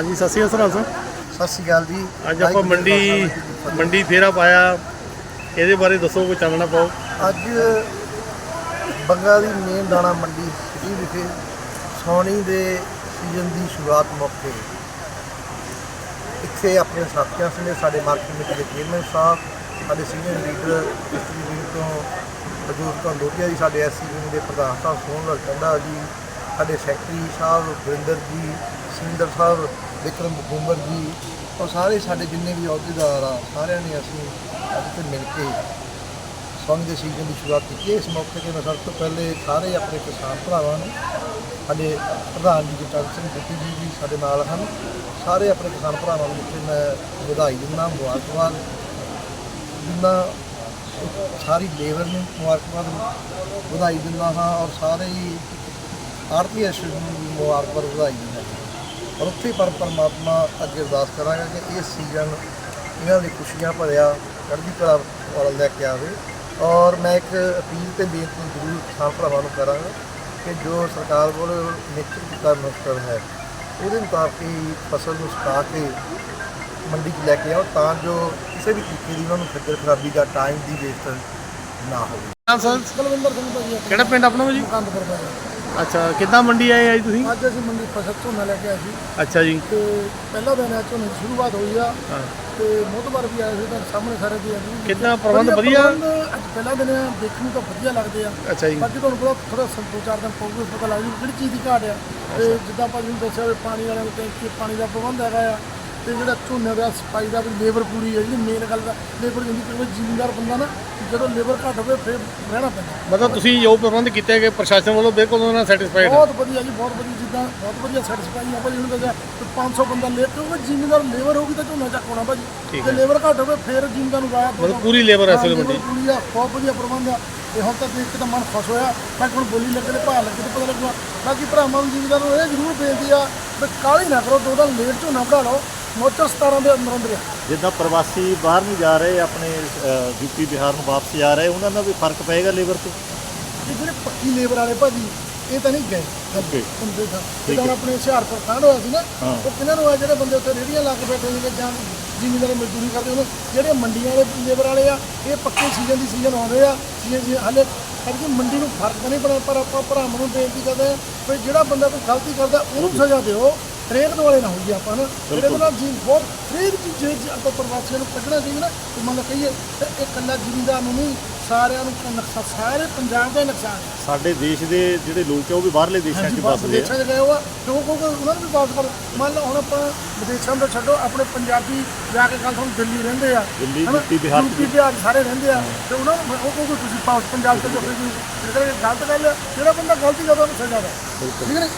ਹਾਂਜੀ ਸਤਿ ਸ਼੍ਰੀ ਅਕਾਲ ਸਰ ਸਤਿ ਸ਼੍ਰੀ ਅਕਾਲ ਜੀ। ਅੱਜ ਆਪਾਂ ਮੰਡੀ ਮੰਡੀ ਫੇਰਾ ਪਾਇਆ। ਇਹਦੇ ਬਾਰੇ ਦੱਸੋ ਕੋਈ ਚਾਨਣਾ ਪਾਓ। ਅੱਜ ਬੰਗਾ ਦੀ ਮੇਨ ਦਾਣਾ ਮੰਡੀ ਸਿਟੀ ਵਿਖੇ ਸੌਣੀ ਦੇ ਸੀਜ਼ਨ ਦੀ ਸ਼ੁਰੂਆਤ ਮੌਕੇ ਇੱਥੇ ਆਪਣੇ ਸਾਥੀਆਂ ਸਮੇਤ ਸਾਡੇ ਮਾਰਕੀਟ ਕਮੇਟੀ ਦੇ ਚੇਅਰਮੈਨ ਸਾਹਿਬ ਸਾਡੇ ਸੀਨੀਅਰ ਲੀਡਰ ਇਸਤਰੀ ਵਿੰਗ ਤੋਂ ਹਜੂਰ ਤੋਂ ਲੋਟੀਆ ਜੀ ਸਾਡੇ ਐਸਸੀ ਦੇ ਪ੍ਰਧਾਨ ਸਾਹਿਬ ਸੋਹਣਲਾਲ ਟੰਡਾ ਜੀ ਸਾਡੇ ਸੈਕਟਰੀ ਸਾਹਿਬ ਵਰਿੰਦਰ ਜੀ ਸਿੰਦਰ ਸਾਹਿਬ ਵਿਕਰਮ ਬਕੂਮਰ ਜੀ ਔਰ ਸਾਰੇ ਸਾਡੇ ਜਿੰਨੇ ਵੀ ਅਹੁਦੇਦਾਰ ਆ, ਸਾਰਿਆਂ ਨੇ ਅਸੀਂ ਅੱਜ ਤੇ ਮਿਲ ਕੇ ਸੌਣ ਦੇ ਸੀਜ਼ਨ ਦੀ ਸ਼ੁਰੂਆਤ ਕੀਤੀ ਇਸ ਮੌਕੇ ਤੇ ਮੈਂ ਸਭ ਤੋਂ ਪਹਿਲੇ ਸਾਰੇ ਆਪਣੇ ਕਿਸਾਨ ਭਰਾਵਾਂ ਨੂੰ, ਸਾਡੇ ਪ੍ਰਧਾਨ ਜੀ ਜਟਨ ਸਿੰਘ ਗੁੱਟੀ ਜੀ ਵੀ ਸਾਡੇ ਨਾਲ ਹਨ। ਸਾਰੇ ਆਪਣੇ ਕਿਸਾਨ ਭਰਾਵਾਂ ਨੂੰ ਜਿੱਥੇ ਮੈਂ ਵਧਾਈ ਦਿੰਦਾ, ਮੁਬਾਰਕਬਾਦ ਦਿੰਦਾ ਸਾਰੀ ਲੇਬਰ ਨੂੰ ਮੁਬਾਰਕਬਾਦ ਵਧਾਈ ਦਿੰਦਾ ਹਾਂ ਔਰ ਸਾਰੇ ਹੀ ਆਰਤੀ ਐਸੋਸੀਏਸ਼ਨ ਨੂੰ ਵੀ ਮੁਬਾਰਕਬਾਦ ਵਧਾਈ ਦਿੰਦਾ। ਔਰ ਉੱਥੇ ਪਰ ਪਰਮਾਤਮਾ ਅੱਗੇ ਅਰਦਾਸ ਕਰਾਂਗਾ ਕਿ ਇਸ ਸੀਜ਼ਨ ਇਹਨਾਂ ਦੀ ਖੁਸ਼ੀਆਂ ਭਰਿਆ ਚੜ੍ਹਦੀ ਕਲਾ ਵਾਲਾ ਲੈ ਕੇ ਆਵੇ। ਔਰ ਮੈਂ ਇੱਕ ਅਪੀਲ ਤੇ ਬੇਨਤੀ ਜ਼ਰੂਰ ਕਿਸਾਨ ਭਰਾਵਾਂ ਨੂੰ ਕਰਾਂਗਾ ਕਿ ਜੋ ਸਰਕਾਰ ਵੱਲੋਂ ਨਿਸ਼ਚਿਤ ਕੀਤਾ ਮੁਸ਼ਕਲ ਹੈ ਉਹਦੇ ਮੁਤਾਬਕ ਹੀ ਫਸਲ ਨੂੰ ਸੁਕਾ ਕੇ ਮੰਡੀ 'ਚ ਲੈ ਕੇ ਆਓ ਤਾਂ ਜੋ ਕਿਸੇ ਵੀ ਤਰੀਕੇ ਦੀ ਉਹਨਾਂ ਨੂੰ ਖੱਜਲ ਖਰਾਬੀ ਦਾ ਟਾਈਮ ਦੀ ਵੇਸਟ ਨਾ ਹੋਵੇ। ਕਿਹੜਾ ਪਿੰਡ ਆਪਣਾ ਜੀ? ਕੰਦਪੁਰ ਭਾਜੀ। ਅੱਛਾ ਕਿੱਦਾਂ ਮੰਡੀ ਆਏ ਅੱਜ ਤੁਸੀਂ? ਅੱਜ ਅਸੀਂ ਮੰਡੀ ਫਸਲ ਝੋਨਾ ਲੈ ਕੇ ਆਏ ਸੀ। ਅੱਛਾ ਜੀ। ਤੇ ਪਹਿਲਾ ਦਿਨ ਹੈ ਝੋਨੇ ਦੀ ਸ਼ੁਰੂਆਤ ਹੋਈ ਆ। ਹਾਂ। ਤੇ ਮੋਤਬਰ ਵੀ ਆਏ ਸੀ ਤਾਂ ਸਾਹਮਣੇ ਸਾਰੇ ਦੀ ਕਿੱਦਾਂ ਪ੍ਰਬੰਧ ਵਧੀਆ? ਅੱਜ ਪਹਿਲਾ ਦਿਨ ਆ ਦੇਖਣ ਨੂੰ ਤਾਂ ਵਧੀਆ ਲੱਗਦੇ ਆ। ਅੱਛਾ ਜੀ। ਬਾਕੀ ਤੁਹਾਨੂੰ ਪਤਾ ਥੋੜਾ ਦੋ ਚਾਰ ਦਿਨ ਪਊਗਾ ਪਤਾ ਲੱਗ ਜੂ ਕਿਹੜੀ ਚੀਜ਼ ਦੀ ਘਾਟ ਆ। ਤੇ ਜਿੱਦਾਂ ਭਾਜੀ ਨੂੰ ਦੱਸਿਆ ਵੀ ਪਾਣੀ ਵਾਲਿਆਂ ਨੂੰ ਟੈਂਕੀ ਪਾਣੀ ਦਾ ਪ੍ਰਬੰਧ ਹੈਗਾ ਆ। ਤੇ ਜਿਹੜਾ ਝੋਨੇ ਦਾ ਸਫ਼ਾਈ ਦਾ ਵੀ ਲੇਬਰ ਪੂਰੀ ਹੈ ਜਿਹੜੀ ਮੇਨ ਗੱਲ ਦਾ ਲੇਬਰ ਜਿੰਦੀ ਕੋਈ ਜ਼ਿਮੀਂਦਾਰ ਬੰਦਾ ਨਾ ਜਦੋਂ ਲੇਬਰ ਘੱਟ ਹੋਵੇ ਫਿਰ ਰਹਿਣਾ ਪੈਂਦਾ। ਮਤਲਬ ਤੁਸੀਂ ਜੋ ਪ੍ਰਬੰਧ ਕੀਤੇ ਗਏ ਪ੍ਰਸ਼ਾਸਨ ਵੱਲੋਂ ਬਿਲਕੁਲ ਉਹਨਾਂ ਨਾਲ ਸੈਟੀਸਫਾਈਡ ਬਹੁਤ ਵਧੀਆ ਜੀ ਬਹੁਤ ਵਧੀਆ ਜਿੱਦਾਂ ਬਹੁਤ ਵਧੀਆ ਸੈਟੀਸਫਾਈ ਆ ਭਾਜੀ ਉਹਨੂੰ ਦੱਸਿਆ ਕਿ 500 ਬੰਦਾ ਲੈ ਕਿਉਂਕਿ ਜ਼ਿਮੀਂਦਾਰ ਲੇਬਰ ਹੋਊਗੀ ਤਾਂ ਝੋਨਾ ਚੱਕ ਹੋਣਾ ਭਾਜੀ। ਜੇ ਲੇਬਰ ਘੱਟ ਹੋਵੇ ਫਿਰ ਜ਼ਿਮੀਂਦਾਰ ਨੂੰ ਵਾਇਆ ਮਤਲਬ ਪੂਰੀ ਲੇਬਰ ਇਸ ਵੇਲੇ ਮੰਡੀ ਪੂਰੀ ਆ ਬਹੁਤ ਵਧੀਆ ਪ੍ਰਬੰਧ ਆ। ਤੇ ਹੁਣ ਤਾਂ ਦੇਖ ਕੇ ਤਾਂ ਮਨ ਖੁਸ਼ ਹੋਇਆ। ਮੈਂ ਹੁਣ ਬੋਲੀ ਲੱਗੇ ਤੇ ਭਾਅ ਲੱਗੇ ਤੇ ਪਤਾ ਲੱਗੂਗਾ। ਬਾਕੀ ਭਰਾਵਾਂ ਨੂੰ ਜ਼ਿਮੀਂਦਾਰ ਨੂੰ ਇਹ ਜ਼ਰੂਰ ਬੇਨਤੀ ਆ ਵੀ ਕਾਹਲੀ ਨਾ ਕਰੋ ਦੋ ਦਿਨ ਲੇਟ ਝੋਨਾ ਵੜਾ ਲਓ। ਮੋਚਰ 17 ਦੇ ਅੰਦਰ ਅੰਦਰ ਆ। ਜਿੱਦਾਂ ਪ੍ਰਵਾਸੀ ਬਾਹਰ ਨੂੰ ਜਾ ਰਹੇ ਆਪਣੇ ਯੂਪੀ ਬਿਹਾਰ ਨੂੰ ਵਾਪਸ ਜਾ ਰਹੇ ਉਹਨਾਂ ਨਾਲ ਵੀ ਫ਼ਰਕ ਪਏਗਾ ਲੇਬਰ ਤੇ? ਇਹ ਜਿਹੜੇ ਪੱਕੀ ਲੇਬਰ ਵਾਲੇ ਭਾਜੀ ਇਹ ਤਾਂ ਨਹੀਂ ਗਏ। ਓਕੇ। ਬੰਦੇ ਦਾ ਜਿੱਦਾਂ ਹੁਣ ਆਪਣੇ ਹੁਸ਼ਿਆਰਪੁਰ ਕਾਂਡ ਹੋਇਆ ਸੀ ਨਾ ਹਾਂ। ਉਹ ਕਿਹਨਾਂ ਨੂੰ ਆ ਜਿਹੜੇ ਬੰਦੇ ਉੱਥੇ ਰੇੜੀਆਂ ਲਾ ਕੇ ਬੈਠੇ ਸੀਗੇ ਜਾਂ ਜ਼ਿਮੀਂਦਾਰ ਮਜ਼ਦੂਰੀ ਕਰਦੇ ਉਹਨੂੰ ਜਿਹੜੇ ਮੰਡੀਆਂ ਵਾਲੇ ਲੇਬਰ ਵਾਲੇ ਆ ਇਹ ਪੱਕੇ ਸੀਜ਼ਨ ਦੀ ਸੀਜ਼ਨ ਆਉਂਦੇ ਆ ਸੀਜ਼ਨ ਜੀ ਹਲੇ ਕਰਕੇ ਮੰਡੀ ਨੂੰ ਫ਼ਰਕ ਤਾਂ ਨਹੀਂ ਪੜਾ ਪਰ ਆਪਾਂ ਭਰਾਵਾਂ ਨੂੰ ਬੇਨਤੀ ਕਰਦੇ ਆ ਵੀ ਜਿਹੜਾ ਬੰਦਾ ਕੋਈ ਗਲਤੀ ਕਰਦਾ ਉਹਨੂੰ ਸਜ਼ਾ ਦਿਓ। ਹਰੇਕ ਦੇ ਵਾਲੇ ਨਾ ਹੋਈਏ ਆਪਾਂ ਨਾ। ਜਿਹੜੇ ਦੇ ਨਾਲ ਜੀ ਬਹੁਤ ਚੀਜ਼ ਜੇ ਜੇ ਆਪਾਂ ਪ੍ਰਵਾਸੀਆਂ ਨੂੰ ਕੱਢਣਾ ਚਾਹੀਦਾ ਨਾ ਤੇ ਮੰਨ ਕਹੀਏ ਤੇ ਇਹ ਇਕੱਲਾ ਜ਼ਿਮੀਂਦਾਰ ਨੂੰ ਨਹੀਂ ਸਾਰਿਆਂ ਨੂੰ ਨੁਕਸਾਨ ਸਾਰੇ ਪੰਜਾਬ ਦਾ ਨੁਕਸਾਨ ਸਾਡੇ ਦੇਸ਼ ਦੇ ਜਿਹੜੇ ਲੋਕ ਆ ਉਹ ਵੀ ਬਾਹਰਲੇ ਦੇਸ਼ਾਂ 'ਚ ਵੱਸਦੇ ਆ। ਵਿਦੇਸ਼ਾਂ 'ਚ ਗਏ ਹੋ ਆ ਤੇ ਉਹ ਉਹਨਾਂ ਨੂੰ ਵੀ ਵਾਪਸ ਕਰੋ। ਮੰਨ ਲਓ ਹੁਣ ਆਪਾਂ ਵਿਦੇਸ਼ਾਂ ਦਾ ਛੱਡੋ ਆਪਣੇ ਪੰਜਾਬੀ ਜਾ ਕੇ ਕੱਲ ਤੁਹਾਨੂੰ ਦਿੱਲੀ ਰਹਿੰਦੇ ਆ ਦਿੱਲੀ? ਯੂਪੀ, ਬਿਹਾਰ ਯੂਪੀ ਬਿਹਾਰ ਸਾਰੇ ਰਹਿੰਦੇ ਆ ਤੇ ਉਹਨਾਂ ਨੂੰ ਉਹ ਕਹੋਗੇ ਤੁਸੀਂ ਪਾਸ ਪੰਜਾਬ ਤੋਂ ਜੋ ਗਲਤ ਗੱਲ ਜਿਹੜਾ ਬੰਦਾ ਗਲਤੀ ਕਰਦਾ ਉਹਨੂੰ ਸਜ਼ਾ ਦਾ। ਠੀਕ ਹੈ